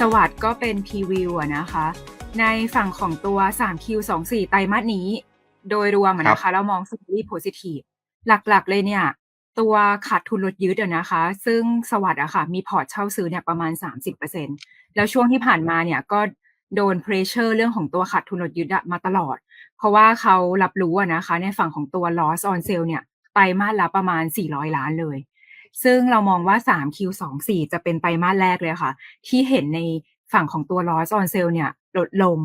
สวัสด์ก็เป็นพรีวิวอะนะคะ ในฝั่งของตัว 3Q24 ไตรมาสนี้ โดยรวมอะครันะบคะ เรามอง Very Positive หลักๆ เลยเนี่ย ตัวขาดทุนลดยึดอะนะคะ ซึ่งสวัสด์อะค่ะมีพอร์ตเช่าซื้อเนี่ยประมาณ 30%แล้วช่วงที่ผ่านมาเนี่ยก็โดน pressure เรื่องของตัวขาดทุนลดยึดอะมาตลอด เพราะว่าเขารับรู้อะนะคะ ในฝั่งของตัว Loss on Sale เนี่ยไตรมาสละประมาณ 400 ล้านเลย ซึ่งเรามองว่า 3Q24 จะเป็นไตรมาสแรกเลยอะค่ะ ที่เห็นในฝั่งของตัว Loss on Sale เนี่ยลดลง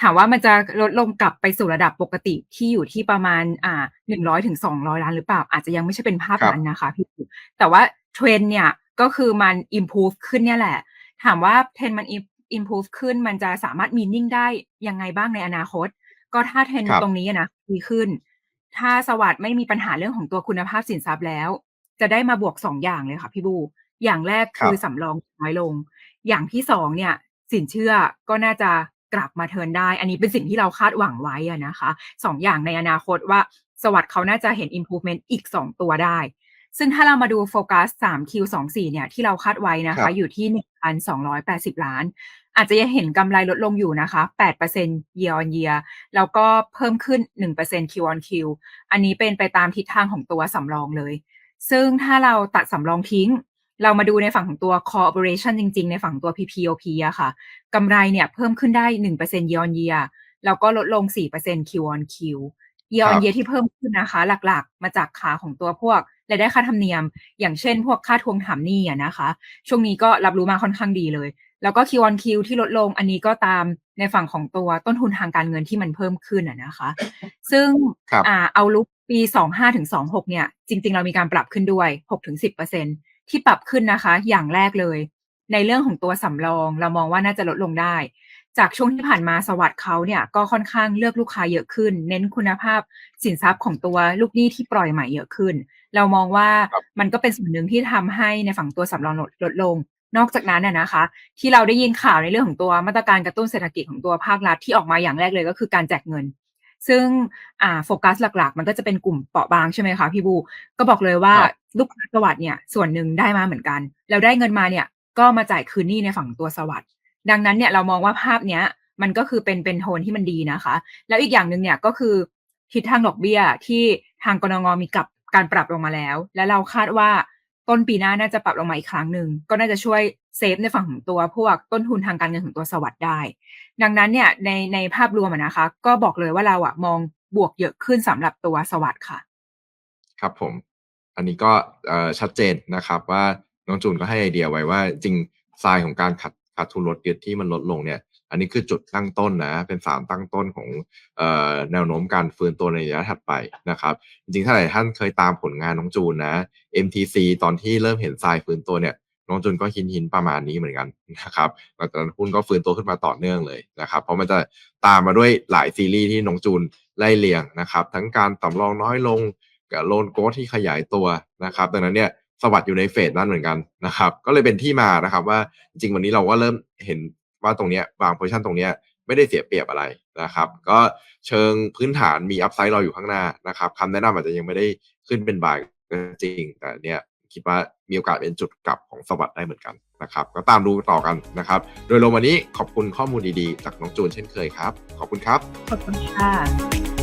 ถามว่ามันจะลดลงกลับไปสู่ระดับปกติที่อยู่ที่ประมาณอ่า100-200ล้านหรือเปล่า อาจจะยังไม่ใช่เป็นภาพครับนั้นนะคะพี่แต่ว่า Trend เนี่ยก็คือมัน improve ขึ้นเนี่ยแหละ ถามว่า Trend มัน im improve ขึ้นมันจะสามารถ meaning ได้ยังไงบ้างในอนาคต ก็ถ้า Trend ครับตรงนี้อะนะดีขึ้น ถ้าสวัสด์ไม่มีปัญหาเรื่องของตัวคุณภาพสินทรัพย์แล้ว จะได้มาบวก2อย่างเลยค่ะพี่บู อย่างแรกคคือรับสำรองน้อยลง อย่างที่2เนี่ย สินเชื่อก็น่าจะกลับมาเทิร์นได้ อันนี้เป็นสิ่งที่เราคาดหวังไว้อะนะคะ2อย่างในอนาคตว่าสวัสด์เขาน่าจะเห็น improvement อีก 2 ตัวได้ ซึ่งถ้าเรามาดูโฟกัส 3Q24 เนี่ย ที่เราคาดไว้นะครัคะบอยู่ที่ 1,280 ล้าน อาจจะยังเห็นกำไรลดลงอยู่นะคะ 8% year on year แล้วก็เพิ่มขึ้น 1% Q on Q อันนี้เป็นไปตามทิศทางของตัวสำรองเลย ซึ่งถ้าเราตัดสำรองทิ้ง เรามาดูในฝั่งของตัว Core Operation จริง ๆ ในฝั่งตัว PPOP อะค่ะกำไรเนี่ยเพิ่มขึ้นได้ 1% year on year แล้วก็ลดลง 4% Q on Q year ครั on บ year ที่เพิ่มขึ้นนะคะ หลักๆ มาจากขาของตัวพวกรายได้ค่าธรรมเนียม อย่างเช่น พวกค่าทวงถามหนี้อะนะคะ ช่วงนี้ก็รับรู้มาค่อนข้างดีเลย แล้วก็ Q on Q ที่ลดลงอันนี้ก็ตามในฝั่งของตัวต้นทุนทางการเงินที่มันเพิ่มขึ้นอะนะคะ ซึ่งครับอ่า outlook ปี 25-26 เนี่ย จริง ๆ เรามีการปรับขึ้นด้วย6-10%ที่ปรับขึ้นนะคะ อย่างแรกเลย ในเรื่องของตัวสำรอง เรามองว่าน่าจะลดลงได้ จากช่วงที่ผ่านมาสวัสด์เขาเนี่ย ก็ค่อนข้างเลือกลูกค้าเยอะขึ้น เน้นคุณภาพสินทรัพย์ของตัวลูกหนี้ที่ปล่อยใหม่เยอะขึ้น เรามองว่าครับมันก็เป็นส่วนหนึ่งที่ทำให้ในฝั่งตัวสำรองลดลดลง นอกจากนั้นอะนะคะ ที่เราได้ยินข่าวในเรื่องของตัวมาตรการกระตุ้นเศรษฐกิจของตัวภาครัฐที่ออกมาอย่างแรกเลยก็คือการแจกเงิน ซึ่งอ่าโฟกัสหลัก ๆ มันก็จะเป็นกลุ่มเปราะบางใช่ไหมคะพี่บู ก็บอกเลยว่าครับลูกค้าสวัสด์เนี่ยส่วนหนึ่งได้มาเหมือนกัน แล้วได้เงินมาเนี่ยก็มาจ่ายคืนหนี้ในฝั่งตัวสวัสด์ดังนั้นเนี่ยเรามองว่าภาพเนี้ยมันก็คือเป็นเป็นโทนที่มันดีนะคะ แล้วอีกอย่างหนึ่งเนี่ยก็คือทิศทางดอกเบี้ยที่ทางกนงมีกับการปรับลงมาแล้ว และเราคาดว่า ต้นปีหน้าน่าจะปรับลงมาอีกครั้งหนึ่งก็น่าจะช่วยเซฟในฝั่งของตัวพวกต้นทุนทางการเงินของตัวสวัสด์ได้ ดังนั้นเนี่ยในในภาพรวมนะคะ ก็บอกเลยว่าเราอะมองบวกเยอะขึ้นสำหรับตัวสวัสด์ค่ะ ครับผม อันนี้ก็ชัดเจนนะครับว่าน้องจูนก็ให้ไอเดียไว้ว่าจริงทรายของการขาดขาดทุนลดยึดที่มันลดลงเนี่ย อันนี้คือจุดตั้งต้นนะ เป็นสารตั้งต้นของออแนวโน้มการฟื้นตัวในระยะถัดไปนะครับ จริงๆ ถ้าหลายท่านเคยตามผลงานน้องจูนนะ MTC ตอนที่เริ่มเห็นทรายฟื้นตัวเนี่ย น้องจูนก็หินหินประมาณนี้เหมือนกันนะครับหลังจากนั้นหุ้นก็ฟื้นตัวขึ้นมาต่อเนื่องเลยนะครับ เพราะมันจะตามมาด้วยหลายซีรีส์ที่น้องจูนไล่เรียงนะครับ ทั้งการสำรองน้อยลงกับโลนโกที่ขยายตัวนะครับดังนั้นเนี่ยสวัสดอยู่ในเฟสนั้นเหมือนกันนะครับ ก็เลยเป็นที่มานะครับว่าจริงวันนี้เราก็เริ่มเห็น ว่าตรงเนี้ยบางโพซิชันตรงเนี้ยไม่ได้เสียเปรียบอะไรนะครับ ก็เชิงพื้นฐานมีอัพไซด์รออยู่ข้างหน้านะครับคำแนะนำอาจจะยังไม่ได้ขึ้นเป็นบายก็จริง แต่เนี่ยคิดว่ามีโอกาสเป็นจุดกลับของสวัสด์ได้เหมือนกันนะครับ ก็ตามดูต่อกันนะครับ โดยรวมวันนี้ขอบคุณข้อมูลดีๆ จากน้องจูนเช่นเคยครับ ขอบคุณครับ ขอบคุณค่ะ